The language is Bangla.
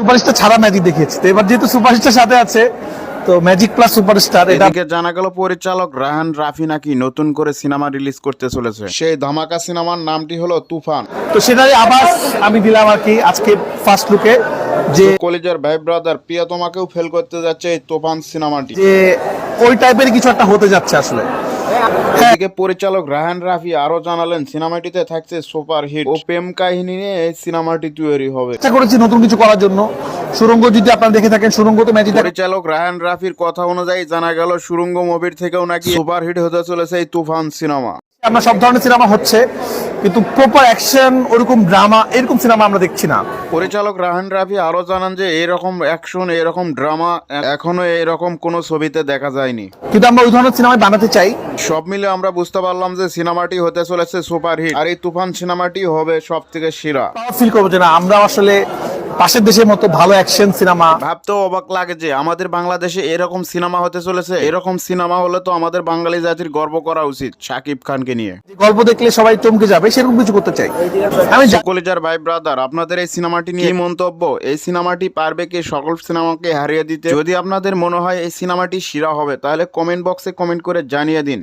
সুপারস্টার ছাড়া ম্যাজিক দেখিয়েছে। তো এবার যেহেতু সুপারস্টার সাথে আছে তো ম্যাজিক প্লাস সুপারস্টার এদিকে জানা গেল পরিচালক রাহান রাফি নাকি নতুন করে সিনেমা রিলিজ করতে চলেছে। সেই ধামাকা সিনেমার নামটি হলো তুফান। তো সেটারই আবার আমি দিলাম আর কি আজকে ফার্স্ট লুকে যে কলিজার ভাই ব্রাদার প্রিয়া তোমাকেও ফেল করতে যাচ্ছে এই তুফান সিনেমাটি। যে ওই টাইপের কিছু একটা হতে যাচ্ছে আসলে। এদিকে পরিচালক রাহান রাফি আরও জানালেন সিনেমাটিতে থাকছে সুপার হিট। ও প্রেম কাহিনী নিয়ে এই সিনেমাটি তৈরি হবে। চেষ্টা করেছি নতুন কিছু করার জন্য। সুরঙ্গ যদি আপনারা দেখে থাকেন সুরঙ্গ তো ম্যাজিক পরিচালক রাহান রাফির কথা অনুযায়ী জানা গেল সুরঙ্গ মুভির থেকেও নাকি সুপার হিট হতে চলেছে এই তুফান সিনেমা। আপনার সব ধরনের সিনেমা হচ্ছে। কিন্তু প্রপার অ্যাকশন ওরকম ড্রামা এরকম সিনেমা আমরা দেখছি না। পরিচালক রাহান রাফি আরও জানান যে এরকম অ্যাকশন এরকম ড্রামা এখনও এরকম কোনো ছবিতে দেখা যায়নি। কিন্তু আমরা ওই ধরনের সিনেমা বানাতে চাই। সব মিলে আমরা বুঝতে পারলাম যে সিনেমাটি হতে চলেছে সুপার হিট আর এই তুফান সিনেমাটি হবে সব থেকে সেরা ফিল করব যে না আমরা আসলে পাশের দেশের মতো ভালো অ্যাকশন সিনেমা ভাবতেও অবাক লাগে যে আমাদের বাংলাদেশে এরকম সিনেমা হতে চলেছে। এরকম সিনেমা হলে তো আমাদের বাঙালি জাতির গর্ব করা উচিত শাকিব খানকে নিয়ে। গল্প দেখলে সবাই চমকে যাবে সেরকম কিছু করতে চাই। আমি কলিজার ভাই ব্রাদার আপনাদের এই সিনেমাটি নিয়ে কি মন্তব্য? এই সিনেমাটি পারবে কি সকল সিনেমাকে হারিয়ে দিতে? যদি আপনাদের মনে হয় এই সিনেমাটি সেরা হবে তাহলে কমেন্ট বক্সে কমেন্ট করে জানিয়ে দিন।